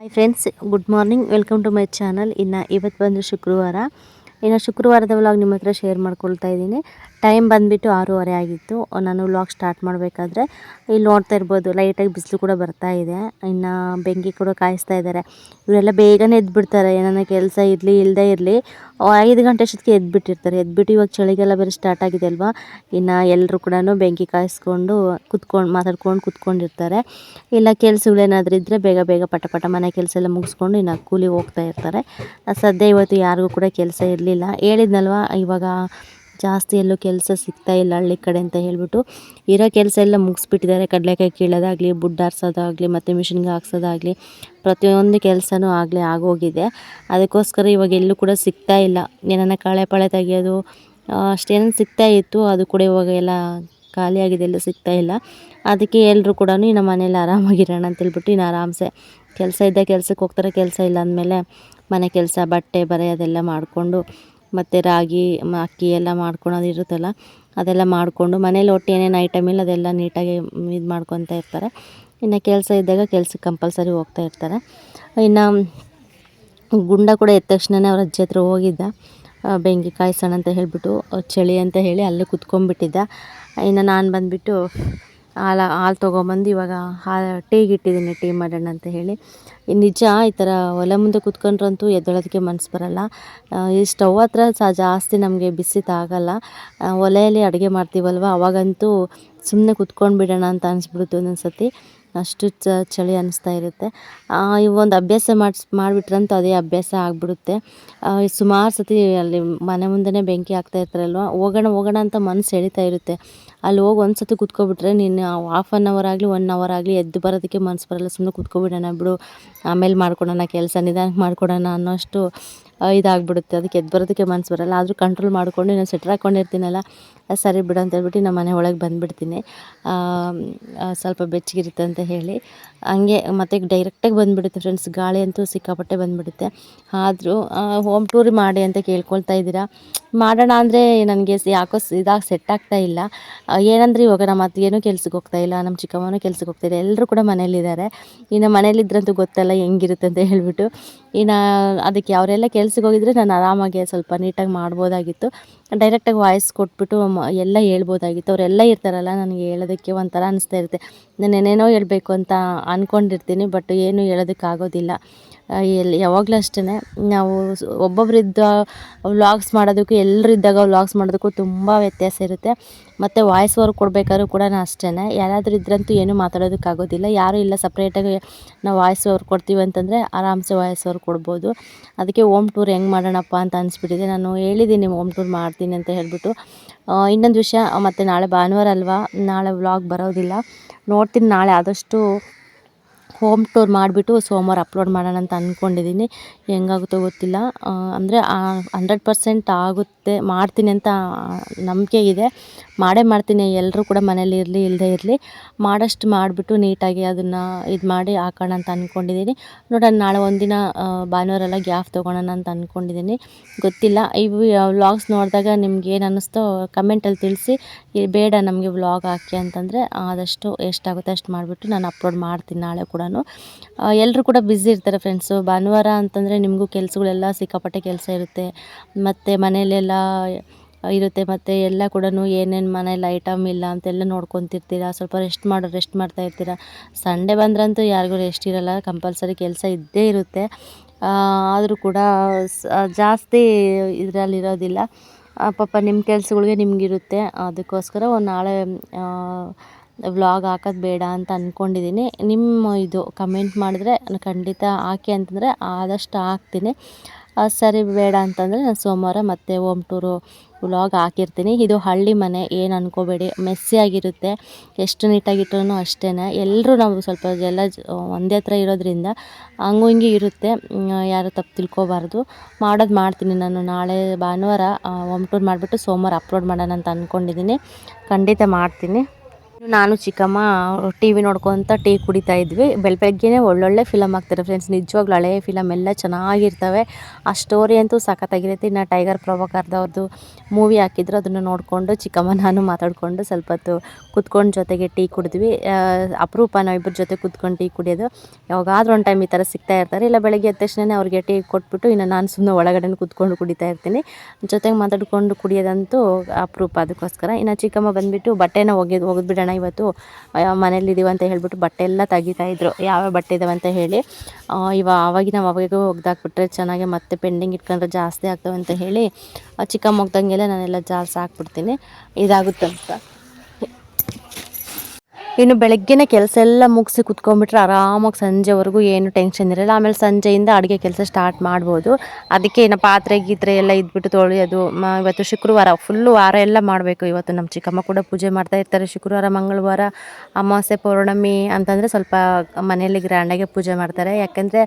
Hi friends good morning welcome to my channel ಇನ್ನು ಇವತ್ತು ಬಂದು ಶುಕ್ರವಾರ. ಇನ್ನು ಶುಕ್ರವಾರದ ವ್ಲಾಗ್ ನಿಮ್ಮ ಹತ್ರ ಶೇರ್ ಮಾಡ್ಕೊಳ್ತಾ ಇದ್ದೀನಿ. ಟೈಮ್ ಬಂದುಬಿಟ್ಟು ಆರೂವರೆ ಆಗಿತ್ತು. ನಾನು ವ್ಲಾಗ್ ಸ್ಟಾರ್ಟ್ ಮಾಡಬೇಕಾದ್ರೆ ಇಲ್ಲಿ ನೋಡ್ತಾ ಇರ್ಬೋದು ಲೈಟಾಗಿ ಬಿಸಿಲು ಕೂಡ ಬರ್ತಾ ಇದೆ. ಇನ್ನು ಬೆಂಕಿ ಕೂಡ ಕಾಯಿಸ್ತಾ ಇದ್ದಾರೆ ಇವರೆಲ್ಲ ಬೇಗನೆ ಎದ್ಬಿಡ್ತಾರೆ. ಏನಾನ ಕೆಲಸ ಇರಲಿ ಇಲ್ಲದೇ ಇರಲಿ, ಐದು ಗಂಟೆ ಅಷ್ಟೊತ್ತಿಗೆ ಎದ್ಬಿಟ್ಟಿರ್ತಾರೆ. ಎದ್ಬಿಟ್ಟು ಇವಾಗ ಚಳಿಗೆಲ್ಲ ಬೇರೆ ಸ್ಟಾರ್ಟ್ ಆಗಿದೆ ಅಲ್ವಾ? ಇನ್ನು ಎಲ್ಲರೂ ಕೂಡ ಬೆಂಕಿ ಕಾಯಿಸ್ಕೊಂಡು ಕುತ್ಕೊಂಡು, ಮಾತಾಡ್ಕೊಂಡು ಕುತ್ಕೊಂಡಿರ್ತಾರೆ. ಇಲ್ಲ ಕೆಲಸಗಳೇನಾದರೂ ಇದ್ದರೆ ಬೇಗ ಬೇಗ ಪಟ ಪಟ ಮನೆ ಕೆಲಸ ಎಲ್ಲ ಮುಗಿಸ್ಕೊಂಡು ಇನ್ನು ಕೂಲಿ ಹೋಗ್ತಾ ಇರ್ತಾರೆ. ಸದ್ಯ ಇವತ್ತು ಯಾರಿಗೂ ಕೂಡ ಕೆಲಸ ಇರಲಿಲ್ಲ. ಹೇಳಿದ್ನಲ್ವ, ಇವಾಗ ಜಾಸ್ತಿ ಎಲ್ಲೂ ಕೆಲಸ ಸಿಗ್ತಾ ಇಲ್ಲ ಹಳ್ಳಿ ಕಡೆ ಅಂತ ಹೇಳ್ಬಿಟ್ಟು ಇರೋ ಕೆಲಸ ಎಲ್ಲ ಮುಗಿಸ್ಬಿಟ್ಟಿದ್ದಾರೆ. ಕಡಲೆಕಾಯಿ ಕೀಳೋದಾಗಲಿ, ಬುಡ್ ಆರಿಸೋದಾಗಲಿ, ಮತ್ತು ಮಿಷಿನ್ಗೆ ಹಾಕ್ಸೋದಾಗಲಿ ಪ್ರತಿಯೊಂದು ಕೆಲಸನೂ ಆಗಲಿ ಆಗೋಗಿದೆ. ಅದಕ್ಕೋಸ್ಕರ ಇವಾಗ ಎಲ್ಲೂ ಕೂಡ ಸಿಗ್ತಾ ಇಲ್ಲ. ಏನನ್ನ ಕಳೆ ಪಳೆ ತೆಗೆಯೋದು ಅಷ್ಟೇನು ಸಿಗ್ತಾ ಇತ್ತು. ಅದು ಕೂಡ ಇವಾಗ ಎಲ್ಲ ಖಾಲಿಯಾಗಿದೆ ಎಲ್ಲೂ ಸಿಗ್ತಾ ಇಲ್ಲ. ಅದಕ್ಕೆ ಎಲ್ಲರೂ ಕೂಡ ಇನ್ನು ಮನೇಲಿ ಆರಾಮಾಗಿರೋಣ ಅಂತೇಳ್ಬಿಟ್ಟು ಇನ್ನು ಆರಾಮ್ಸೆ ಕೆಲಸ ಇದ್ದ ಕೆಲಸಕ್ಕೆ ಹೋಗ್ತಾರೆ. ಕೆಲಸ ಇಲ್ಲ ಅಂದಮೇಲೆ ಮನೆ ಕೆಲಸ, ಬಟ್ಟೆ ಬರೆಯೋದೆಲ್ಲ ಮಾಡಿಕೊಂಡು ಮತ್ತು ರಾಗಿ ಅಕ್ಕಿ ಎಲ್ಲ ಮಾಡ್ಕೊಳೋದು ಇರುತ್ತಲ್ಲ, ಅದೆಲ್ಲ ಮಾಡಿಕೊಂಡು ಮನೇಲಿ ಒಟ್ಟು ಏನೇನು ಐಟಮ್ ಇಲ್ಲ, ಅದೆಲ್ಲ ನೀಟಾಗಿ ಇದು ಮಾಡ್ಕೊತ ಇರ್ತಾರೆ. ಇನ್ನು ಕೆಲಸ ಇದ್ದಾಗ ಕೆಲ್ಸಕ್ಕೆ ಕಂಪಲ್ಸರಿ ಹೋಗ್ತಾ ಇರ್ತಾರೆ. ಇನ್ನು ಗುಂಡ ಕೂಡ ಎದ್ದ ತಕ್ಷಣವೇ ಅವ್ರ ಅಜ್ಜಿ ಹತ್ರ ಹೋಗಿದ್ದ. ಬೆಂಕಿ ಕಾಯಿಸೋಣ ಅಂತ ಹೇಳಿಬಿಟ್ಟು ಚಳಿ ಅಂತ ಹೇಳಿ ಅಲ್ಲೇ ಕುತ್ಕೊಂಡ್ಬಿಟ್ಟಿದ್ದ. ಇನ್ನು ನಾನು ಬಂದುಬಿಟ್ಟು ಹಾಲು ಹಾಲು ತೊಗೊಂಬಂದು ಇವಾಗ ಹಾಲು ಟೀಗೆ ಇಟ್ಟಿದ್ದೀನಿ ಟೀ ಮಾಡೋಣ ಅಂತ ಹೇಳಿ. ನಿಜ, ಈ ಥರ ಒಲೆ ಮುಂದೆ ಕುತ್ಕೊಂಡ್ರಂತೂ ಎದ್ದೇಳೋದಕ್ಕೆ ಮನಸ್ಸು ಬರೋಲ್ಲ. ಈ ಸ್ಟವ್ ಹತ್ರ ಸಹ ಜಾಸ್ತಿ ನಮಗೆ ಬಿಸಿ ತಾಗಲ್ಲ ಒಲೆಯಲ್ಲಿ ಅಡುಗೆ ಮಾಡ್ತೀವಲ್ವ, ಅವಾಗಂತೂ ಸುಮ್ಮನೆ ಕುತ್ಕೊಂಡು ಬಿಡೋಣ ಅಂತ ಅನಿಸ್ಬಿಡುತ್ತೆ ಒಂದೊಂದು ಸತಿ ಅಷ್ಟು ಚಳಿ ಅನ್ನಿಸ್ತಾ ಇರುತ್ತೆ. ಈ ಒಂದು ಅಭ್ಯಾಸ ಮಾಡಿಸ್, ಮಾಡಿಬಿಟ್ರಂತೂ ಅದೇ ಅಭ್ಯಾಸ ಆಗಿಬಿಡುತ್ತೆ. ಸುಮಾರು ಸತಿ ಅಲ್ಲಿ ಮನೆ ಮುಂದೆನೇ ಬೆಂಕಿ ಹಾಕ್ತಾ ಇರ್ತಾರಲ್ವ, ಹೋಗೋಣ ಹೋಗೋಣ ಅಂತ ಮನಸ್ಸು ಎಳಿತಾ ಇರುತ್ತೆ. ಅಲ್ಲಿ ಹೋಗಿ ಒಂದು ಸತಿ ಕುತ್ಕೊಬಿಟ್ರೆ ನೀನು ಹಾಫ್ ಆನ್ ಅವರ್ ಆಗಲಿ ಒನ್ ಅವರ್ ಆಗಲಿ ಎದ್ದು ಬರೋದಕ್ಕೆ ಮನ್ಸು ಬರಲ್ಲ. ಸುಮ್ಮನೆ ಕುತ್ಕೊಬಿಡೋಣ ಬಿಡು, ಆಮೇಲೆ ಮಾಡ್ಕೊಡೋಣ, ಕೆಲಸ ನಿಧಾನಕ್ಕೆ ಮಾಡ್ಕೊಡೋಣ ಅನ್ನೋಷ್ಟು ಇದಾಗ್ಬಿಡುತ್ತೆ. ಅದಕ್ಕೆ ಎದ್ದು ಬರೋದಕ್ಕೆ ಮನ್ಸು ಬರೋಲ್ಲ. ಆದರೂ ಕಂಟ್ರೋಲ್ ಮಾಡಿಕೊಂಡು ನಾನು ಸ್ವೆಟ್ರ್ ಹಾಕ್ಕೊಂಡಿರ್ತೀನಲ್ಲ ಸರಿ ಬಿಡು ಅಂತ ಹೇಳ್ಬಿಟ್ಟು ನಮ್ಮ ಮನೆ ಒಳಗೆ ಬಂದುಬಿಡ್ತೀನಿ. ಸ್ವಲ್ಪ ಬೆಚ್ಚಗಿರುತ್ತೆ ಅಂತ ಹೇಳಿ. ಹಂಗೆ ಮತ್ತೆ ಡೈರೆಕ್ಟಾಗಿ ಬಂದುಬಿಡುತ್ತೆ ಫ್ರೆಂಡ್ಸ್ ಗಾಳಿ ಅಂತೂ ಸಿಕ್ಕಾಪಟ್ಟೆ ಬಂದುಬಿಡುತ್ತೆ. ಆದರೂ ಹೋಮ್ ಟೂರ್ ಮಾಡಿ ಅಂತ ಕೇಳ್ಕೊಳ್ತಾ ಇದ್ದೀರಾ? ಮಾಡೋಣ ಅಂದರೆ ನನಗೆ ಯಾಕೋ ಇದಾಗಿ ಸೆಟ್ ಆಗ್ತಾ ಇಲ್ಲ. ಏನಂದ್ರೆ ಇವಾಗ ನಮ್ಮ ಅತ್ತಿಗೆನೂ ಕೆಲ್ಸಕ್ಕೆ ಹೋಗ್ತಾ ಇಲ್ಲ ನಮ್ಮ ಚಿಕ್ಕಮ್ಮನೂ ಕೆಲ್ಸಕ್ಕೆ ಹೋಗ್ತಾ ಎಲ್ಲರೂ ಕೂಡ ಮನೇಲಿದ್ದಾರೆ ಇನ್ನು ಮನೇಲಿದ್ರಂತೂ ಗೊತ್ತಲ್ಲ ಹೆಂಗಿರುತ್ತೆ ಅಂತ ಹೇಳಿಬಿಟ್ಟು. ಇನ್ನು ಅದಕ್ಕೆ ಅವರೆಲ್ಲ ಕೆಲ್ಸಕ್ಕೆ ಹೋಗಿದ್ರೆ ನಾನು ಆರಾಮಾಗಿ ಸ್ವಲ್ಪ ನೀಟಾಗಿ ಮಾಡ್ಬೋದಾಗಿತ್ತು. ಡೈರೆಕ್ಟಾಗಿ ವಾಯ್ಸ್ ಕೊಟ್ಬಿಟ್ಟು ಎಲ್ಲ ಹೇಳ್ಬೋದಾಗಿತ್ತು. ಅವರೆಲ್ಲ ಇರ್ತಾರಲ್ಲ, ನನಗೆ ಹೇಳೋದಕ್ಕೆ ಒಂಥರ ಅನಿಸ್ತಾ ಇರುತ್ತೆ. ನಾನು ಏನೇನೋ ಹೇಳಬೇಕು ಅಂತ ಅಂದ್ಕೊಂಡಿರ್ತೀನಿ ಬಟ್ ಏನು ಹೇಳೋದಕ್ಕಾಗೋದಿಲ್ಲ. ಎಲ್ಲಿ ಯಾವಾಗಲೂ ಅಷ್ಟೇ ನಾವು ಒಬ್ಬೊಬ್ಬರಿದ್ದ ವ್ಲಾಗ್ಸ್ ಮಾಡೋದಕ್ಕೂ ಎಲ್ಲರಿದ್ದಾಗ ವ್ಲಾಗ್ಸ್ ಮಾಡೋದಕ್ಕೂ ತುಂಬ ವ್ಯತ್ಯಾಸ ಇರುತ್ತೆ. ಮತ್ತು ವಾಯ್ಸ್ ಓವರ್ ಕೊಡಬೇಕಾದ್ರೂ ಕೂಡ ನಾನು ಅಷ್ಟೇ ಯಾರಾದರೂ ಇದ್ರಂತೂ ಏನೂ ಮಾತಾಡೋದಕ್ಕಾಗೋದಿಲ್ಲ. ಯಾರೂ ಇಲ್ಲ, ಸಪ್ರೇಟಾಗಿ ನಾವು ವಾಯ್ಸ್ ಓವರ್ ಕೊಡ್ತೀವಿ ಅಂತಂದರೆ ಆರಾಮ್ಸೆ ವಾಯ್ಸ್ ಓವರ್ ಕೊಡ್ಬೋದು. ಅದಕ್ಕೆ ಓಮ್ ಟೂರ್ ಹೆಂಗೆ ಮಾಡೋಣಪ್ಪ ಅಂತ ಅನಿಸ್ಬಿಟ್ಟಿದೆ. ನಾನು ಹೇಳಿದ್ದೀನಿ ಓಮ್ ಟೂರ್ ಮಾಡ್ತೀನಿ ಅಂತ ಹೇಳಿಬಿಟ್ಟು. ಇನ್ನೊಂದು ವಿಷಯ, ಮತ್ತು ನಾಳೆ ಭಾನುವಾರ ಅಲ್ವಾ? ನಾಳೆ ವ್ಲಾಗ್ ಬರೋದಿಲ್ಲ. ನೋಡ್ತೀನಿ ನಾಳೆ ಆದಷ್ಟು ಹೋಮ್ ಟೂರ್ ಮಾಡಿಬಿಟ್ಟು ಸೋಮವಾರ ಅಪ್ಲೋಡ್ ಮಾಡೋಣ ಅಂತ ಅಂದ್ಕೊಂಡಿದ್ದೀನಿ ಹೆಂಗಾಗುತ್ತೋ ಗೊತ್ತಿಲ್ಲ. ಅಂದರೆ ಹಂಡ್ರೆಡ್ ಪರ್ಸೆಂಟ್ ಆಗುತ್ತೆ, ಮಾಡ್ತೀನಿ ಅಂತ ನಂಬಿಕೆ ಇದೆ. ಮಾಡೇ ಮಾಡ್ತೀನಿ ಎಲ್ಲರೂ ಕೂಡ ಮನೇಲಿ ಇರಲಿ ಇಲ್ಲದೇ ಇರಲಿ. ಮಾಡಷ್ಟು ಮಾಡಿಬಿಟ್ಟು ನೀಟಾಗಿ ಅದನ್ನು ಇದು ಮಾಡಿ ಹಾಕೋಣ ಅಂತ ಅಂದ್ಕೊಂಡಿದ್ದೀನಿ ನೋಡೋಣ, ನಾಳೆ ಒಂದಿನ ಭಾನುವಾರ ಗ್ಯಾಪ್ ತೊಗೊಳೋಣ ಅಂತ ಅಂದ್ಕೊಂಡಿದ್ದೀನಿ ಗೊತ್ತಿಲ್ಲ. ಇವು ವ್ಲಾಗ್ಸ್ ನೋಡಿದಾಗ ನಿಮ್ಗೆ ಏನು ಅನ್ನಿಸ್ತೋ ಕಮೆಂಟಲ್ಲಿ ತಿಳಿಸಿ. ಬೇಡ ನಮಗೆ ವ್ಲಾಗ್ ಹಾಕಿ ಅಂತಂದರೆ ಆದಷ್ಟು ಎಷ್ಟಾಗುತ್ತೆ ಅಷ್ಟು ಮಾಡಿಬಿಟ್ಟು ನಾನು ಅಪ್ಲೋಡ್ ಮಾಡ್ತೀನಿ ನಾಳೆ ಕೂಡ. ಎಲ್ಲರೂ ಕೂಡ ಬ್ಯುಸಿ ಇರ್ತಾರೆ ಫ್ರೆಂಡ್ಸು ಭಾನುವಾರ ಅಂತಂದರೆ ನಿಮಗೂ ಕೆಲಸಗಳೆಲ್ಲ ಸಿಕ್ಕಾಪಟ್ಟೆ ಕೆಲಸ ಇರುತ್ತೆ. ಮತ್ತು ಮನೆಯಲ್ಲೆಲ್ಲ ಇರುತ್ತೆ. ಮತ್ತು ಎಲ್ಲ ಕೂಡ ಏನೇನು ಮನೇಲಿ ಐಟಮ್ ಇಲ್ಲ ಅಂತೆಲ್ಲ ನೋಡ್ಕೊತಿರ್ತೀರ. ಸ್ವಲ್ಪ ರೆಸ್ಟ್ ಮಾಡೋ ರೆಸ್ಟ್ ಮಾಡ್ತಾ ಇರ್ತೀರ. ಸಂಡೇ ಬಂದ್ರಂತೂ ಯಾರಿಗೂ ರೆಸ್ಟ್ ಇರೋಲ್ಲ. ಕಂಪಲ್ಸರಿ ಕೆಲಸ ಇದ್ದೇ ಇರುತ್ತೆ. ಆದರೂ ಕೂಡ ಜಾಸ್ತಿ ಇದರಲ್ಲಿರೋದಿಲ್ಲ ಪಾಪ ನಿಮ್ಮ ಕೆಲಸಗಳಿಗೆ ನಿಮಗಿರುತ್ತೆ. ಅದಕ್ಕೋಸ್ಕರ ಒಂದು ನಾಳೆ ವ್ಲಾಗ್ ಹಾಕೋದು ಬೇಡ ಅಂತ ಅಂದ್ಕೊಂಡಿದ್ದೀನಿ ನಿಮ್ಮ ಇದು ಕಮೆಂಟ್ ಮಾಡಿದ್ರೆ ಖಂಡಿತ ಹಾಕಿ ಅಂತಂದರೆ ಆದಷ್ಟು ಹಾಕ್ತೀನಿ. ಸರಿ ಬೇಡ ಅಂತಂದರೆ ನಾನು ಸೋಮವಾರ ಮತ್ತೆ ಹೋಮ್ ಟೂರು ವ್ಲಾಗ್ ಹಾಕಿರ್ತೀನಿ. ಇದು ಹಳ್ಳಿ ಮನೆ, ಏನು ಅಂದ್ಕೋಬೇಡಿ ಮೆಸ್ಸಿಯಾಗಿರುತ್ತೆ ಎಷ್ಟು ನೀಟಾಗಿಟ್ರೂ ಅಷ್ಟೇ ಎಲ್ಲರೂ ನಾವು ಸ್ವಲ್ಪ ಎಲ್ಲ ಒಂದೇ ಹತ್ರ ಇರೋದ್ರಿಂದ ಹಂಗೂ ಹಿಂಗೆ ಇರುತ್ತೆ. ಯಾರು ತಪ್ಪು ತಿಳ್ಕೊಬಾರ್ದು. ಮಾಡೋದು ಮಾಡ್ತೀನಿ ನಾನು. ನಾಳೆ ಭಾನುವಾರ ಹೋಮ್ ಟೂರ್ ಮಾಡಿಬಿಟ್ಟು ಸೋಮವಾರ ಅಪ್ಲೋಡ್ ಮಾಡೋಣ ಅಂತ ಅಂದ್ಕೊಂಡಿದ್ದೀನಿ ಖಂಡಿತ ಮಾಡ್ತೀನಿ. ನಾನು, ಚಿಕ್ಕಮ್ಮ ಟಿ ವಿ ನೋಡ್ಕೊತ ಟೀ ಕುಡಿತಾ ಇದ್ವಿ. ಬೆಳ ಬೆಳಗ್ಗೆನೇ ಒಳ್ಳೊಳ್ಳೆ ಫಿಲಮ್ ಆಗ್ತಾರೆ ಫ್ರೆಂಡ್ಸ್ ನಿಜವಾಗ್ಲೂ ಹಳೆಯ ಫಿಲಮ್ ಎಲ್ಲ ಚೆನ್ನಾಗಿರ್ತವೆ. ಆ ಸ್ಟೋರಿ ಅಂತೂ ಸಖತ್ತಾಗಿರುತ್ತೆ. ಇನ್ನು ಟೈಗರ್ ಪ್ರಭಾಕರ್ದವ್ರದ್ದು ಮೂವಿ ಹಾಕಿದ್ರು, ಅದನ್ನು ನೋಡಿಕೊಂಡು ಚಿಕ್ಕಮ್ಮ, ನಾನು ಮಾತಾಡಿಕೊಂಡು ಸ್ವಲ್ಪ ಹೊತ್ತು ಕುತ್ಕೊಂಡು ಜೊತೆಗೆ ಟೀ ಕುಡಿದ್ವಿ. ಅಪರೂಪ ನಾವಿಬ್ಬರ ಜೊತೆ ಕುತ್ಕೊಂಡು ಟೀ ಕುಡಿಯೋದು. ಯಾವಾಗಾದ್ರೂ ಒಂದು ಟೈಮ್ ಈ ಥರ ಸಿಗ್ತಾ ಇರ್ತಾರೆ. ಇಲ್ಲ ಬೆಳಗ್ಗೆ ಎದ್ದ ತಕ್ಷಣ ಅವ್ರಿಗೆ ಟೀ ಕೊಟ್ಬಿಟ್ಟು ಇನ್ನು ನಾನು ಸುಮ್ಮನೆ ಒಳಗಡೆ ಕುತ್ಕೊಂಡು ಕುಡಿತಾ ಇರ್ತೀನಿ. ಜೊತೆಗೆ ಮಾತಾಡ್ಕೊಂಡು ಕುಡಿಯೋದಂತೂ ಅಪರೂಪ ಅದಕ್ಕೋಸ್ಕರ. ಇನ್ನು ಚಿಕ್ಕಮ್ಮ ಬಂದುಬಿಟ್ಟು ಬಟ್ಟೆನ ಒಗೆದು, ಒಗೆದ್ಬಿಡೋಣ ಇವತ್ತು ಮನೇಲಿದ್ದೀವಿ ಅಂತ ಹೇಳ್ಬಿಟ್ಟು ಬಟ್ಟೆ ಎಲ್ಲ ತೆಗಿತಾ ಇದ್ರು. ಯಾವ ಬಟ್ಟೆ ಇದಾವೆ ಅಂತ ಹೇಳಿ ಇವಾಗ ಇವ ಆವಾಗಿನ ಅವಾಗೂ ಒಗ್ದಾಕ್ಬಿಟ್ರೆ ಚೆನ್ನಾಗಿ ಮತ್ತೆ ಪೆಂಡಿಂಗ್ ಇಟ್ಕೊಂಡ್ರೆ ಜಾಸ್ತಿ ಆಗ್ತವೆ ಅಂತ ಹೇಳಿ ಚಿಕ್ಕಮ್ಮ ಹೋಗ್ದಂಗೆಲ್ಲ ನಾನೆಲ್ಲ ಜಾಸ್ತಿ ಹಾಕ್ಬಿಡ್ತೀನಿ. ಇದಾಗುತ್ತಂತ ಇನ್ನು ಬೆಳಗ್ಗೆನೇ ಕೆಲಸ ಎಲ್ಲ ಮುಗಿಸಿ ಕುತ್ಕೊಂಡ್ಬಿಟ್ರೆ ಆರಾಮಾಗಿ ಸಂಜೆವರೆಗೂ ಏನು ಟೆನ್ಷನ್ ಇರಲ್ಲ. ಆಮೇಲೆ ಸಂಜೆಯಿಂದ ಅಡುಗೆ ಕೆಲಸ ಸ್ಟಾರ್ಟ್ ಮಾಡ್ಬೋದು. ಅದಕ್ಕೆ ಏನು ಪಾತ್ರೆ ಗೀತ್ರೆ ಎಲ್ಲ ಇದ್ಬಿಟ್ಟು ತೊಳೆಯೋದು ಇವತ್ತು ಶುಕ್ರವಾರ ಫುಲ್ಲು ವಾರ ಎಲ್ಲ ಮಾಡಬೇಕು. ಇವತ್ತು ನಮ್ಮ ಚಿಕ್ಕಮ್ಮ ಕೂಡ ಪೂಜೆ ಮಾಡ್ತಾ ಇರ್ತಾರೆ. ಶುಕ್ರವಾರ, ಮಂಗಳವಾರ, ಅಮಾವಾಸ್ಯೆ, ಪೌರ್ಣಮಿ ಅಂತಂದರೆ ಸ್ವಲ್ಪ ಮನೆಯಲ್ಲಿ ಗ್ರ್ಯಾಂಡಾಗೆ ಪೂಜೆ ಮಾಡ್ತಾರೆ. ಯಾಕೆಂದರೆ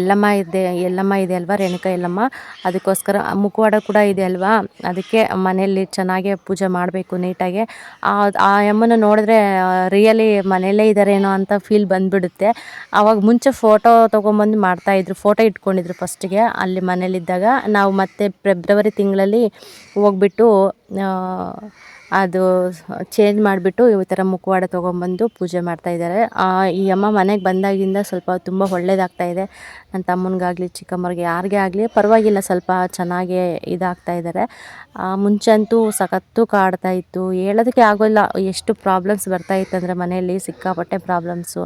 ಎಲ್ಲಮ್ಮ ಇದೆ ಎಲ್ಲಮ್ಮ ಇದೆ ಅಲ್ವಾ, ರೇಣುಕಾ ಎಲ್ಲಮ್ಮ ಅದಕ್ಕೋಸ್ಕರ ಮುಖವಾಡ ಕೂಡ ಇದೆ ಅಲ್ವಾ? ಅದಕ್ಕೆ ಮನೆಯಲ್ಲಿ ಚೆನ್ನಾಗೆ ಪೂಜೆ ಮಾಡಬೇಕು ನೀಟಾಗಿ. ಆ ಅಮ್ಮನ ನೋಡಿದ್ರೆ ರಿಯಲಿ ಮನೆಯಲ್ಲೇ ಇದ್ದಾರೇನೋ ಅಂತ ಫೀಲ್ ಬಂದುಬಿಡುತ್ತೆ. ಆವಾಗ ಮುಂಚೆ ಫೋಟೋ ತೊಗೊಂಬಂದು ಮಾಡ್ತಾಯಿದ್ರು ಫೋಟೋ ಇಟ್ಕೊಂಡಿದ್ರು ಫಸ್ಟಿಗೆ ಅಲ್ಲಿ ಮನೇಲಿದ್ದಾಗ ನಾವು ಮತ್ತೆ ಫೆಬ್ರವರಿ ತಿಂಗಳಲ್ಲಿ ಹೋಗ್ಬಿಟ್ಟು ಅದು ಚೇಂಜ್ ಮಾಡಿಬಿಟ್ಟು ಈ ಥರ ಮುಖವಾಡ ತೊಗೊಂಬಂದು ಪೂಜೆ ಮಾಡ್ತಾಯಿದ್ದಾರೆ ಈ ಅಮ್ಮ ಮನೆಗೆ ಬಂದಾಗಿಂದ ಸ್ವಲ್ಪ ತುಂಬ ಒಳ್ಳೇದಾಗ್ತಾಯಿದೆ ನನ್ನ ತಮ್ಮನಿಗಾಗಲಿ, ಚಿಕ್ಕಮ್ಮರಿಗೆ, ಯಾರಿಗೇ ಆಗಲಿ ಪರವಾಗಿಲ್ಲ, ಸ್ವಲ್ಪ ಚೆನ್ನಾಗೇ ಇದಾಗ್ತಾ ಇದ್ದಾರೆ. ಮುಂಚೆ ಅಂತೂ ಸಖತ್ತು ಕಾಡ್ತಾ ಇತ್ತು. ಹೇಳೋದಕ್ಕೆ ಆಗೋಲ್ಲ, ಎಷ್ಟು ಪ್ರಾಬ್ಲಮ್ಸ್ ಬರ್ತಾ ಇತ್ತು ಅಂದರೆ ಮನೆಯಲ್ಲಿ ಸಿಕ್ಕಾಪಟ್ಟೆ ಪ್ರಾಬ್ಲಮ್ಸು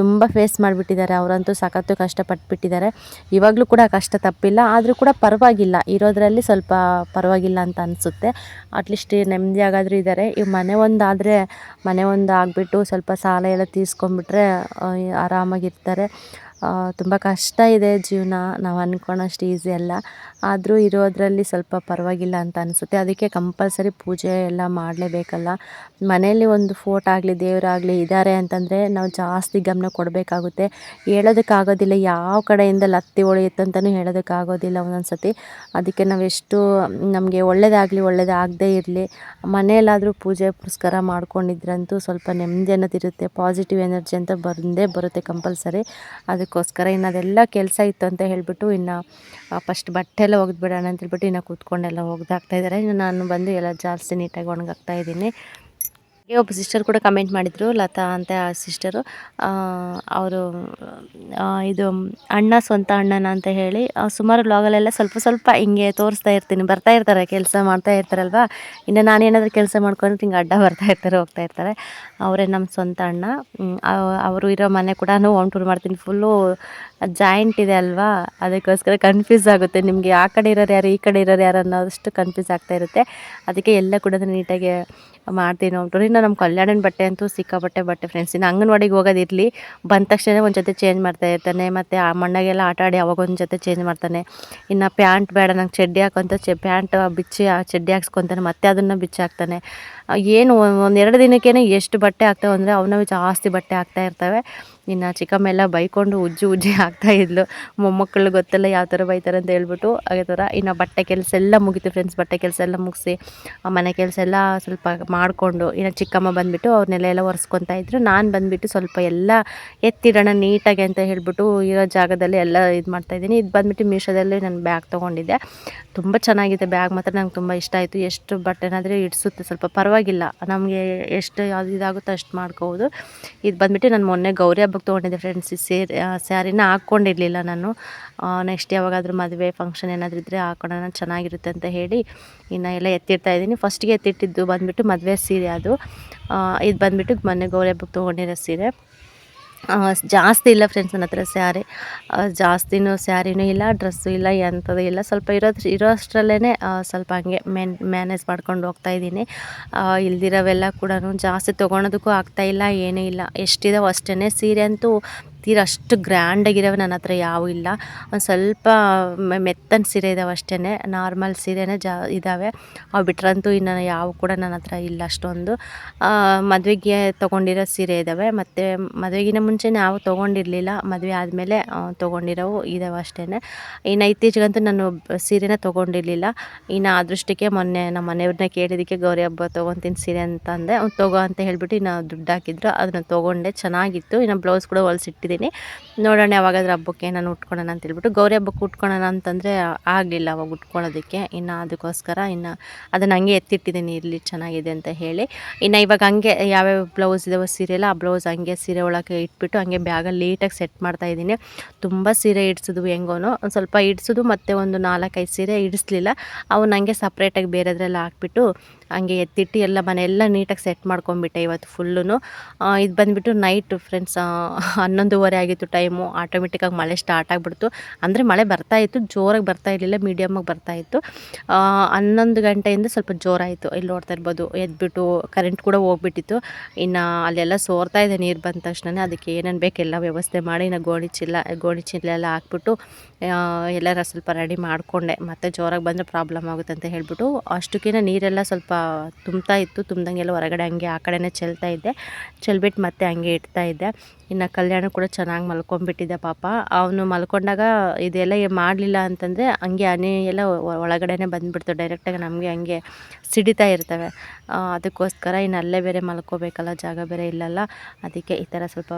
ತುಂಬ ಫೇಸ್ ಮಾಡಿಬಿಟ್ಟಿದ್ದಾರೆ. ಅವರಂತೂ ಸಖತ್ತು ಕಷ್ಟಪಟ್ಬಿಟ್ಟಿದ್ದಾರೆ. ಇವಾಗಲೂ ಕೂಡ ಕಷ್ಟ ತಪ್ಪಿಲ್ಲ, ಆದರೂ ಕೂಡ ಪರವಾಗಿಲ್ಲ. ಇರೋದರಲ್ಲಿ ಸ್ವಲ್ಪ ಪರವಾಗಿಲ್ಲ ಅಂತ ಅನಿಸುತ್ತೆ. ಅಟ್ಲೀಸ್ಟ್ ನೆಮ್ಮದಿ ಆಗಾದರೂ ಇದ್ದಾರೆ ಈ ಮನೆ ಒಂದಾದರೆ ಮನೆ ಒಂದು ಆಗಿಬಿಟ್ಟು ಸ್ವಲ್ಪ ಸಾಲ ಎಲ್ಲ ತೀರ್ಸ್ಕೊಂಬಿಟ್ರೆ ಆರಾಮಾಗಿರ್ತಾರೆ. ತುಂಬ ಕಷ್ಟ ಇದೆ ಜೀವನ, ನಾವು ಅಂದ್ಕೊಳಷ್ಟು ಈಸಿ ಅಲ್ಲ. ಆದರೂ ಇರೋದರಲ್ಲಿ ಸ್ವಲ್ಪ ಪರವಾಗಿಲ್ಲ ಅಂತ ಅನಿಸುತ್ತೆ. ಅದಕ್ಕೆ ಕಂಪಲ್ಸರಿ ಪೂಜೆ ಎಲ್ಲ ಮಾಡಲೇಬೇಕಲ್ಲ. ಮನೆಯಲ್ಲಿ ಒಂದು ಫೋಟೋ ಆಗಲಿ ದೇವರಾಗಲಿ ಇದ್ದಾರೆ ಅಂತಂದರೆ ನಾವು ಜಾಸ್ತಿ ಗಮನ ಕೊಡಬೇಕಾಗುತ್ತೆ. ಹೇಳೋದಕ್ಕಾಗೋದಿಲ್ಲ, ಯಾವ ಕಡೆಯಿಂದ ಲತ್ತಿ ಹೊಳೆಯುತ್ತಂತಲೂ ಹೇಳೋದಕ್ಕಾಗೋದಿಲ್ಲ ಒಂದೊಂದು ಸತಿ ಅದಕ್ಕೆ ನಾವು ಎಷ್ಟು, ನಮಗೆ ಒಳ್ಳೆಯದಾಗಲಿ ಒಳ್ಳೆಯದಾಗದೇ ಇರಲಿ. ಮನೆಯಲ್ಲಾದರೂ ಪೂಜೆ ಪುರಸ್ಕಾರ ಮಾಡ್ಕೊಂಡಿದ್ರಂತೂ ಸ್ವಲ್ಪ ನೆಮ್ಮದಿ ಅನ್ನೋದಿರುತ್ತೆ ಪಾಸಿಟಿವ್ ಎನರ್ಜಿ ಅಂತ ಬಂದೇ ಬರುತ್ತೆ ಕಂಪಲ್ಸರಿ. ಅದಕ್ಕೋಸ್ಕರ ಇನ್ನು ಅದೆಲ್ಲ ಕೆಲಸ ಇತ್ತು ಅಂತ ಹೇಳಿಬಿಟ್ಟು ಇನ್ನು ಫಸ್ಟ್ ಬಟ್ಟೆ ಎಲ್ಲ ಒಗೆದ್ಬಿಡೋಣ ಅಂತ ಹೇಳ್ಬಿಟ್ಟು ಇನ್ನು ಕೂತ್ಕೊಂಡೆಲ್ಲ ಒಗ್ದಾಕ್ತಾ ಇದ್ದಾರೆ. ಇನ್ನು ನಾನು ಬಂದು ಎಲ್ಲ ಜಾಸ್ತಿ ನೀಟಾಗಿ ಒಣಗಾಗ್ತಾ ಇದ್ದೀನಿ. ಒಬ್ಬ ಸಿಸ್ಟರ್ ಕೂಡ ಕಮೆಂಟ್ ಮಾಡಿದರು, ಲತಾ ಅಂತ ಆ ಸಿಸ್ಟರು ಅವರು ಇದು ಅಣ್ಣ ಸ್ವಂತ ಅಣ್ಣನ ಅಂತ ಹೇಳಿ ಸುಮಾರು ಬ್ಲಾಗಲ್ಲೆಲ್ಲ ಸ್ವಲ್ಪ ಸ್ವಲ್ಪ ಹಿಂಗೆ ತೋರಿಸ್ತಾ ಇರ್ತೀನಿ, ಬರ್ತಾ ಇರ್ತಾರೆ, ಕೆಲಸ ಮಾಡ್ತಾ ಇರ್ತಾರಲ್ವ? ಇನ್ನು ನಾನೇನಾದರೂ ಕೆಲಸ ಮಾಡ್ಕೊಂಡ್ರೆ ಹಿಂಗೆ ಅಡ್ಡ ಬರ್ತಾ ಇರ್ತಾರೆ, ಹೋಗ್ತಾ ಇರ್ತಾರೆ. ಅವರೇ ನಮ್ಮ ಸ್ವಂತ ಅಣ್ಣ. ಅವರು ಇರೋ ಮನೆ ಕೂಡ ಹೋಮ್ ಟೂರ್ ಮಾಡ್ತೀನಿ ಫುಲ್ಲು ಜಾಯಿಂಟ್ ಇದೆ ಅಲ್ವಾ? ಅದಕ್ಕೋಸ್ಕರ ಕನ್ಫ್ಯೂಸ್ ಆಗುತ್ತೆ, ನಿಮಗೆ ಆ ಕಡೆ ಇರೋರು ಯಾರು, ಈ ಕಡೆ ಇರೋರು ಯಾರು ಅನ್ನೋದಷ್ಟು ಕನ್ಫ್ಯೂಸ್ ಆಗ್ತಾ ಇರುತ್ತೆ. ಅದಕ್ಕೆ ಎಲ್ಲ ಕೂಡ ನೀಟಾಗಿ ಮಾಡ್ತೀನಿ ಟೂರ್ ಇನ್ನು ನಮ್ಮ ಕಲ್ಯಾಣನ ಬಟ್ಟೆ ಅಂತೂ ಸಿಕ್ಕಾಪಟ್ಟೆ ಬಟ್ಟೆ ಫ್ರೆಂಡ್ಸ್ ಇನ್ನು ಅಂಗನವಾಡಿಗೆ ಹೋಗೋದಿರಲಿ ಬಂದ ತಕ್ಷಣ ಒಂದು ಜೊತೆ ಚೇಂಜ್ ಮಾಡ್ತಾ ಇರ್ತಾನೆ. ಮತ್ತು ಆ ಮಣ್ಣಾಗೆಲ್ಲ ಆಟ ಆಡಿ ಅವಾಗ ಒಂದು ಜೊತೆ ಚೇಂಜ್ ಮಾಡ್ತಾನೆ. ಇನ್ನು ಪ್ಯಾಂಟ್ ಬೇಡ, ನಂಗೆ ಚಡ್ಡಿ ಹಾಕೊಂತ ಚೆ, ಪ್ಯಾಂಟ್ ಬಿಚ್ಚಿ, ಆ ಚಡ್ಡಿ ಹಾಕ್ಸ್ಕೊತಾನೆ. ಮತ್ತೆ ಅದನ್ನು ಬಿಚ್ಚಿ ಹಾಕ್ತಾನೆ. ಏನು ಒಂದೆರಡು ದಿನಕ್ಕೇನೆ ದಿನಕ್ಕೇ ಎಷ್ಟು ಬಟ್ಟೆ ಆಗ್ತಾವೆ ಅಂದರೆ ಅವನವೇ ಜಾಸ್ತಿ ಬಟ್ಟೆ ಆಗ್ತಾ ಇರ್ತವೆ. ಇನ್ನು ಚಿಕ್ಕಮ್ಮ ಎಲ್ಲ ಬೈಕೊಂಡು ಉಜ್ಜಿ ಉಜ್ಜಿ ಹಾಕ್ತಾ ಇದ್ಲು. ಮೊಮ್ಮಕ್ಕಳು ಗೊತ್ತಲ್ಲ ಯಾವ ಥರ ಬೈತಾರೆ ಅಂತ ಹೇಳ್ಬಿಟ್ಟು ಅದೇ ಥರ ಇನ್ನು ಬಟ್ಟೆ ಕೆಲಸ ಎಲ್ಲ ಮುಗೀತು ಫ್ರೆಂಡ್ಸ್ ಬಟ್ಟೆ ಕೆಲಸ ಎಲ್ಲ ಮುಗಿಸಿ ಮನೆ ಕೆಲಸ ಎಲ್ಲ ಸ್ವಲ್ಪ ಮಾಡಿಕೊಂಡು ಇನ್ನು ಚಿಕ್ಕಮ್ಮ ಬಂದುಬಿಟ್ಟು ಅವ್ರನ್ನೆಲ್ಲ ಎಲ್ಲ ಒರೆಸ್ಕೊತಾ ಇದ್ರು. ನಾನು ಬಂದುಬಿಟ್ಟು ಸ್ವಲ್ಪ ಎಲ್ಲ ಎತ್ತಿಡೋಣ ನೀಟಾಗಿ ಅಂತ ಹೇಳ್ಬಿಟ್ಟು ಇರೋ ಜಾಗದಲ್ಲಿ ಎಲ್ಲ ಇದು ಮಾಡ್ತಾಯಿದ್ದೀನಿ ಇದು ಬಂದುಬಿಟ್ಟು ಮೀಶೋದಲ್ಲಿ ನಾನು ಬ್ಯಾಗ್ ತೊಗೊಂಡಿದ್ದೆ. ತುಂಬ ಚೆನ್ನಾಗಿದೆ ಬ್ಯಾಗ್ ಮಾತ್ರ ನಂಗೆ ತುಂಬ ಇಷ್ಟ ಆಯಿತು. ಎಷ್ಟು ಬಟ್ಟೆನಾದರೆ ಇಡಿಸುತ್ತೆ ಸ್ವಲ್ಪ ಪರವಾಗಿಲ್ಲ. ನಮಗೆ ಎಷ್ಟು ಯಾವ್ದು ಇದಾಗುತ್ತೋ ಅಷ್ಟು ಮಾಡ್ಕೋಬೋದು. ಇದು ಬಂದುಬಿಟ್ಟು ನಾನು ಮೊನ್ನೆ ಗೌರಿ ಹಬ್ಬಕ್ಕೆ ತೊಗೊಂಡಿದ್ದೆ ಫ್ರೆಂಡ್ಸ್ ಸೇರಿ ಸ್ಯಾರಿನ ಹಾಕ್ಕೊಂಡಿರಲಿಲ್ಲ ನಾನು. ನೆಕ್ಸ್ಟ್ ಯಾವಾಗಾದರೂ ಮದುವೆ ಫಂಕ್ಷನ್ ಏನಾದರೂ ಇದ್ದರೆ ಹಾಕೊಳ್ಳೋಣ ಚೆನ್ನಾಗಿರುತ್ತೆ ಅಂತ ಹೇಳಿ ಇನ್ನು ಎಲ್ಲ ಎತ್ತಿಡ್ತಾ ಇದ್ದೀನಿ. ಫಸ್ಟಿಗೆ ಎತ್ತಿಟ್ಟಿದ್ದು ಬಂದುಬಿಟ್ಟು ಮದುವೆ ಸೀರೆ ಅದು. ಇದು ಬಂದುಬಿಟ್ಟು ಮೊನ್ನೆ ಗೌರಿ ಹಬ್ಬಕ್ಕೆ ತೊಗೊಂಡಿರೋ ಸೀರೆ. ಜಾಸ್ತಿ ಇಲ್ಲ ಫ್ರೆಂಡ್ಸ್ ನನ್ನ ಹತ್ರ ಸ್ಯಾರಿ ಜಾಸ್ತಿನೂ ಸ್ಯಾರಿನೂ ಇಲ್ಲ ಡ್ರೆಸ್ಸು ಇಲ್ಲ, ಎಂಥದ್ದು ಇಲ್ಲ. ಸ್ವಲ್ಪ ಇರೋದು ಇರೋ ಅಷ್ಟರಲ್ಲೇ ಸ್ವಲ್ಪ ಹಂಗೆ ಮೇನ್ ಮ್ಯಾನೇಜ್ ಮಾಡ್ಕೊಂಡು ಹೋಗ್ತಾ ಇದ್ದೀನಿ. ಇಲ್ದಿರೋವೆಲ್ಲ ಕೂಡ ಜಾಸ್ತಿ ತೊಗೊಳೋದಕ್ಕೂ ಆಗ್ತಾಯಿಲ್ಲ ಏನೂ ಇಲ್ಲ. ಎಷ್ಟಿದಾವೆ ಅಷ್ಟೇ ಸೀರೆ ಅಂತೂ ತೀರ ಅಷ್ಟು ಗ್ರ್ಯಾಂಡಾಗಿರೋವು ನನ್ನ ಹತ್ರ ಯಾವೂ ಇಲ್ಲ. ಒಂದು ಸ್ವಲ್ಪ ಮೆತ್ತನ ಸೀರೆ ಇದಾವೆ ಅಷ್ಟೇ ನಾರ್ಮಲ್ ಸೀರೆನೇ ಜಾ ಇದ್ದಾವೆ ಅವು ಬಿಟ್ರಂತೂ ಇನ್ನು ಯಾವ ಕೂಡ ನನ್ನ ಹತ್ರ ಇಲ್ಲ ಅಷ್ಟೊಂದು. ಮದುವೆಗೆ ತೊಗೊಂಡಿರೋ ಸೀರೆ ಇದ್ದಾವೆ ಮತ್ತು ಮದುವೆಗಿನ ಮುಂಚೆ ನಾವು ತೊಗೊಂಡಿರಲಿಲ್ಲ. ಮದುವೆ ಆದಮೇಲೆ ತೊಗೊಂಡಿರೋವು ಇದಾವೆ ಅಷ್ಟೇ ಇನ್ನು ಇತ್ತೀಚೆಗಂತೂ ನಾನು ಸೀರೆನ ತೊಗೊಂಡಿರಲಿಲ್ಲ. ಇನ್ನು ಅದೃಷ್ಟಕ್ಕೆ ಮೊನ್ನೆ ನಮ್ಮ ಮನೆಯವ್ರನ್ನ ಕೇಳಿದ್ದಕ್ಕೆ, ಗೌರಿ ಹಬ್ಬ ತೊಗೊತೀನಿ ಸೀರೆ ಅಂತ ಅಂದೆ ಅವ್ನು ತೊಗೋ ಅಂತ ಹೇಳಿಬಿಟ್ಟು ಇನ್ನು ದುಡ್ಡು ಹಾಕಿದ್ರು. ಅದನ್ನು ತೊಗೊಂಡೆ. ಚೆನ್ನಾಗಿತ್ತು. ಇನ್ನು ಬ್ಲೌಸ್ ಕೂಡ ಹೊಲ್ಸಿಟ್ಟಿದ್ದೀನಿ ನೋಡೋಣ ಯಾವಾಗಾದ್ರೂ ಹಬ್ಬಕ್ಕೆ ನಾನು ಉಟ್ಕೊಳ್ಳೋಣ ಅಂತ ಹೇಳ್ಬಿಟ್ಟು. ಗೌರಿ ಹಬ್ಬಕ್ಕೆ ಉಟ್ಕೊಳ್ಳೋಣ ಅಂತಂದರೆ ಆಗಲಿಲ್ಲ ಅವಾಗ ಉಟ್ಕೊಳ್ಳೋದಕ್ಕೆ. ಇನ್ನು ಅದಕ್ಕೋಸ್ಕರ ಇನ್ನು ಅದನ್ನು ಹಂಗೆ ಎತ್ತಿಟ್ಟಿದ್ದೀನಿ. ಇರಲಿ ಚೆನ್ನಾಗಿದೆ ಅಂತ ಹೇಳಿ. ಇನ್ನು ಇವಾಗ ಹಂಗೆ ಯಾವ್ಯಾವ ಬ್ಲೌಸ್ ಇದಾವೆ ಸೀರೆ ಎಲ್ಲ ಆ ಬ್ಲೌಸ್ ಹಂಗೆ ಸೀರೆ ಒಳಗೆ ಇಟ್ಬಿಟ್ಟು ಹಂಗೆ ಬ್ಯಾಗಲ್ಲಿ ಲೇಟಾಗಿ ಸೆಟ್ ಮಾಡ್ತಾ ಇದ್ದೀನಿ. ತುಂಬ ಸೀರೆ ಇಡ್ಸಿದ್ವು ಹೆಂಗೋನು. ಒಂದು ಸ್ವಲ್ಪ ಇಡ್ಸೋದು ಮತ್ತು ಒಂದು ನಾಲ್ಕೈದು ಸೀರೆ ಇಡಿಸ್ಲಿಲ್ಲ. ಅವನ್ನ ಹಂಗೆ ಸಪ್ರೇಟಾಗಿ ಬೇರೆದ್ರೆಲ್ಲ ಹಾಕ್ಬಿಟ್ಟು ಹಂಗೆ ಎತ್ತಿಟ್ಟು ಎಲ್ಲ ಮನೆಯೆಲ್ಲ ನೀಟಾಗಿ ಸೆಟ್ ಮಾಡ್ಕೊಂಬಿಟ್ಟೆ ಇವತ್ತು ಫುಲ್ಲು ಇದು ಬಂದುಬಿಟ್ಟು ನೈಟು ಫ್ರೆಂಡ್ಸ್ ಹನ್ನೊಂದುವರೆ ಆಗಿತ್ತು ಟೈಮು ಆಟೋಮೆಟಿಕ್ಕಾಗಿ ಮಳೆ ಸ್ಟಾರ್ಟ್ ಆಗಿಬಿಡ್ತು. ಅಂದರೆ ಮಳೆ ಬರ್ತಾ ಇತ್ತು, ಜೋರಾಗಿ ಬರ್ತಾ ಇರಲಿಲ್ಲ ಮೀಡಿಯಮಾಗಿ ಬರ್ತಾ ಇತ್ತು. ಹನ್ನೊಂದು ಗಂಟೆಯಿಂದ ಸ್ವಲ್ಪ ಜೋರಾಯಿತು ಇಲ್ಲಿ ನೋಡ್ತಾ ಇರ್ಬೋದು, ಎದ್ಬಿಟ್ಟು ಕರೆಂಟ್ ಕೂಡ ಹೋಗ್ಬಿಟ್ಟಿತ್ತು. ಇನ್ನು ಅಲ್ಲೆಲ್ಲ ಸೋರ್ತಾ ಇದೆ, ನೀರು ಬಂದ ತಕ್ಷಣ ಅದಕ್ಕೆ ಏನೇನು ಬೇಕೆಲ್ಲ ವ್ಯವಸ್ಥೆ ಮಾಡಿ, ಇನ್ನು ಗೋಣಿ ಚೀಲ ಗೋಣಿ ಚೀಲ ಎಲ್ಲ ಹಾಕ್ಬಿಟ್ಟು ಎಲ್ಲರ ಸ್ವಲ್ಪ ರೆಡಿ ಮಾಡಿಕೊಂಡೆ. ಮತ್ತೆ ಜೋರಾಗಿ ಬಂದರೆ ಪ್ರಾಬ್ಲಮ್ ಆಗುತ್ತೆ ಅಂತ ಹೇಳ್ಬಿಟ್ಟು ಅಷ್ಟಕ್ಕಿಂತ ನೀರೆಲ್ಲ ಸ್ವಲ್ಪ ತುಂಬ್ತಾ ಇತ್ತು, ತುಂಬ್ದಂಗೆಲ್ಲ ಹೊರಗಡೆ ಹಂಗೆ ಆ ಕಡೆನೇ ಚೆಲ್ತಾ ಇದ್ದೆ. ಚೆಲ್ಬಿಟ್ಟು ಮತ್ತೆ ಹಂಗೆ ಇಡ್ತಾ ಇದ್ದೆ. ಇನ್ನು ಕಲ್ಯಾಣ ಕೂಡ ಚೆನ್ನಾಗಿ ಮಲ್ಕೊಂಡ್ಬಿಟ್ಟಿದ್ದೆ ಪಾಪ. ಅವನು ಮಲ್ಕೊಂಡಾಗ ಇದೆಲ್ಲ ಮಾಡಲಿಲ್ಲ ಅಂತಂದರೆ ಹಂಗೆ ಹನಿ ಎಲ್ಲ ಒಳಗಡೆನೇ ಬಂದುಬಿಡ್ತು. ಡೈರೆಕ್ಟಾಗಿ ನಮಗೆ ಹಂಗೆ ಸಿಡಿತಾ ಇರ್ತವೆ. ಅದಕ್ಕೋಸ್ಕರ ಇನ್ನು ಅಲ್ಲೇ ಬೇರೆ ಮಲ್ಕೋಬೇಕಲ್ಲ, ಜಾಗ ಬೇರೆ ಇಲ್ಲಲ್ಲ. ಅದಕ್ಕೆ ಈ ಥರ ಸ್ವಲ್ಪ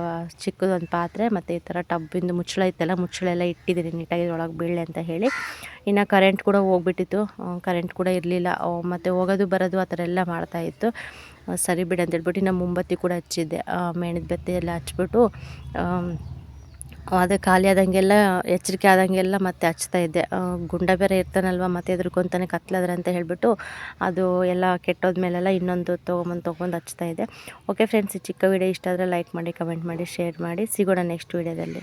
ಚಿಕ್ಕದೊಂದು ಪಾತ್ರೆ ಮತ್ತು ಈ ಥರ ಟಬ್ಬಿಂದು ಮುಚ್ಚಳ ಇತ್ತಲ್ಲ ಮುಚ್ಚಳ ಎಲ್ಲ ಇಟ್ಟಿದ್ದೀನಿ. ನೀಟಾಗಿ ಒಳಗೆ ಬೀಳಲಿ ಅಂತ ಹೇಳಿ. ಇನ್ನು ಕರೆಂಟ್ ಕೂಡ ಹೋಗ್ಬಿಟ್ಟಿತ್ತು. ಕರೆಂಟ್ ಕೂಡ ಇರಲಿಲ್ಲ. ಮತ್ತು ಹೋಗೋದು ಬರೋದು ಆ ಥರ ಎಲ್ಲ ಮಾಡ್ತಾಯಿತ್ತು ಸರಿ ಬಿಡಿ ಅಂತ ಹೇಳ್ಬಿಟ್ಟು ಇನ್ನು ಮುಂಬತ್ತಿ ಕೂಡ ಹಚ್ಚಿದ್ದೆ. ಮೇಣದ ಬತ್ತಿ ಎಲ್ಲ ಹಚ್ಬಿಟ್ಟು ಅದು ಖಾಲಿ ಆದಂಗೆಲ್ಲ, ಎಚ್ಚರಿಕೆ ಆದಂಗೆಲ್ಲ ಮತ್ತೆ ಹಚ್ತಾ ಇದ್ದೆ. ಗುಂಡ ಬೇರೆ ಇರ್ತಾನಲ್ವ ಮತ್ತೆ ಎದ್ರುಕೊಂತಾನೆ ಕತ್ಲಾದ್ರೆ ಅಂತ ಹೇಳಿಬಿಟ್ಟು ಅದು ಎಲ್ಲ ಕೆಟ್ಟೋದ್ಮೇಲೆಲ್ಲ ಇನ್ನೊಂದು ತೊಗೊಂಬಂದು ತೊಗೊಂಡು ಹಚ್ತಾ ಇದ್ದೆ. ಓಕೆ ಫ್ರೆಂಡ್ಸ್ ಈ ಚಿಕ್ಕ ವಿಡಿಯೋ ಇಷ್ಟ ಆದರೆ ಲೈಕ್ ಮಾಡಿ ಕಮೆಂಟ್ ಮಾಡಿ ಶೇರ್ ಮಾಡಿ. ಸಿಗೋಣ ನೆಕ್ಸ್ಟ್ ವಿಡಿಯೋದಲ್ಲಿ